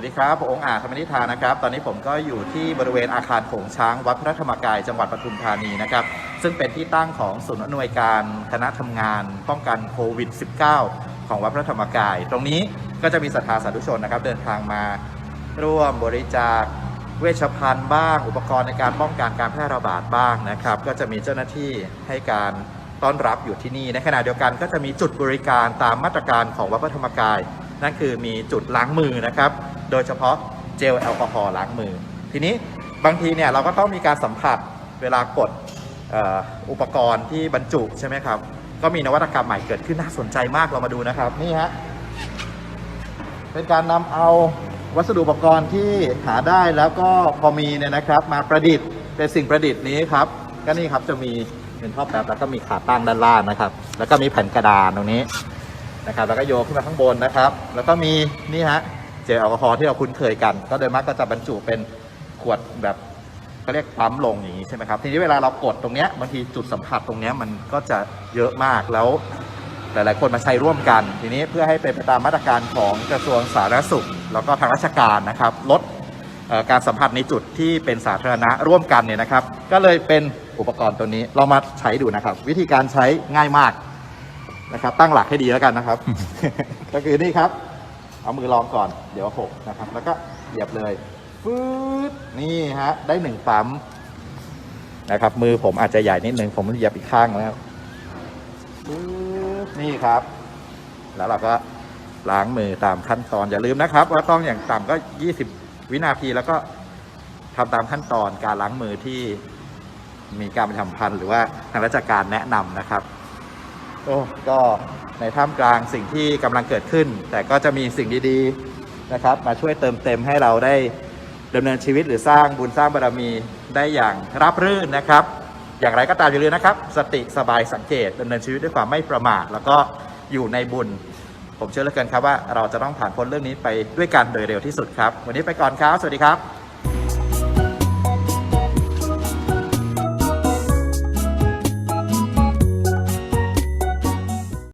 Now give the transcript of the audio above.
วัสดีครับ องค์อาจธรรมนิธานะครับ ตอนนี้ผมก็อยู่ที่บริเวณอาคารโขงช้างวัดพระธรรมกาย จังหวัดปทุมธานีนะครับ ซึ่งเป็นที่ตั้งของศูนย์อำนวยการคณะทำงาน ป้องกันโควิด -19 ของวัดพระธรรมกาย ตรงนี้ก็จะมีศรัทธาสาธุชนนะครับ เดินทางมาร่วมบริจาคเวชภัณฑ์บ้าง อุปกรณ์ในการป้องกันการแพร่ระบาดบ้างนะครับ ก็จะมีเจ้าหน้าที่ให้การต้อนรับอยู่ที่นี่ ในขณะเดียวกันก็จะมีจุดบริการตามมาตรการของวัดพระธรรมกาย นั่นคือมีจุดล้างมือนะครับ โดยเฉพาะเจลแอลกอฮอล์ล้างมือ ทีนี้บางทีเนี่ยเราก็ต้องมีการสัมผัสเวลากดอ,อุปกรณ์ที่บรรจุใช่ไหมครับ ก็มีนวัตกรรมใหม่เกิดขึ้นน่าสนใจมากเรามาดูนะครับ นี่ฮะ เป็นการนำเอาวัสดุอุปกรณ์ที่หาได้แล้วก็พอมีเนี่ยนะครับ มาประดิษฐ์เป็นสิ่งประดิษฐ์นี้ครับ ก็นี่ครับจะมีเป็นท่อแป๊บแล้วก็มีขาตั้งด้านล่างนะครับ แล้วก็มีแผ่นกระดานตรงนี้นะครับ แล้วก็โยกขึ้นมาข้างบนนะครับ แล้วก็มีนี่ฮะ ลแอลกอฮอล์ที่เราคุ้นเคยกัน ก็โดยมากก็จะบรรจุเป็นขวดแบบเขาเรียกปั๊มลงอย่างนี้ใช่ไหมครับทีนี้เวลาเรากดตรงเนี้ยบางทีจุดสัมผัสตรงเนี้ยมันก็จะเยอะมากแล้วหลายๆคนมาใช้ร่วมกัน ทีนี้เพื่อให้เป็นไปตามมาตรการของกระทรวงสาธารณสุข แล้วก็ทางราชการนะครับลดเอ่อการสัมผัสในจุดที่เป็นสาธารณะร่วมกันเนี่ยนะครับ ก็เลยเป็นอุปกรณ์ตัวนี้เรามาใช้ดูนะครับ วิธีการใช้ง่ายมากนะครับ ตั้งหลักให้ดีแล้วกันนะครับ ก็คือนี่ครับ เอามือลองก่อน เดี๋ยวหกนะครับ แล้วก็เหยียบเลยฟืดนี่ฮะ ได้หนึ่งปั๊มนะครับ มือผมอาจจะใหญ่นิดนึง ผมเหยียบอีกข้างแล้วปึ๊บนี่ครับ แล้วเราก็ล้างมือตามขั้นตอนอย่าลืมนะครับ ว่าต้องอย่างต่ำก็ 20 วินาทีแล้วก็ทำตามขั้นตอนการล้างมือที่มีการประชาสัมพันธ์หรือว่าทางราชการแนะนำนะครับ โอ้ก็ในท่ามกลางสิ่งที่กำลังเกิดขึ้น แต่ก็จะมีสิ่งดีๆนะครับ มาช่วยเติมเต็มให้เราได้ดำเนินชีวิตหรือสร้างบุญสร้างบารมีได้อย่างราบรื่นนะครับ อย่างไรก็ตามอย่าลืมนะครับ สติสบายสังเกตดำเนินชีวิตด้วยความไม่ประมาทแล้วก็อยู่ในบุญ ผมเชื่อเหลือเกินครับว่าเราจะต้องผ่านพ้นเรื่องนี้ไปด้วยกันโดยเร็วที่สุดครับ วันนี้ไปก่อนครับ สวัสดีครับ